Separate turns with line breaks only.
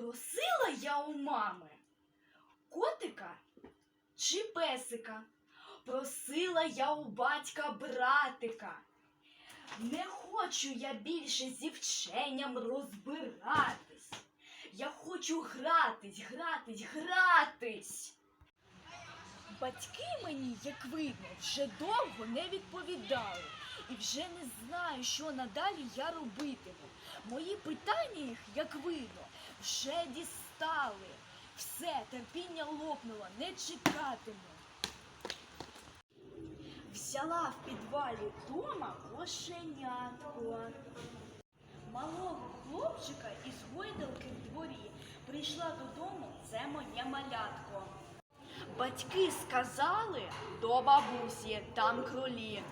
Просила я у мами котика чи песика. Просила я у батька братика. Не хочу я більше зі вченням розбиратись. Я хочу гратись, гратись, гратись. Батьки мені, як видно, вже довго не відповідали і вже не знаю, що надалі я робитиму. Мої питання їх, як видно, вже дістали. Все, терпіння лопнуло, не чекатиму. Взяла в підвалі дома кошенятко. Малого хлопчика із гойдалки в дворі прийшла додому, це моє малятко. Батьки сказали до бабусі, там кролі.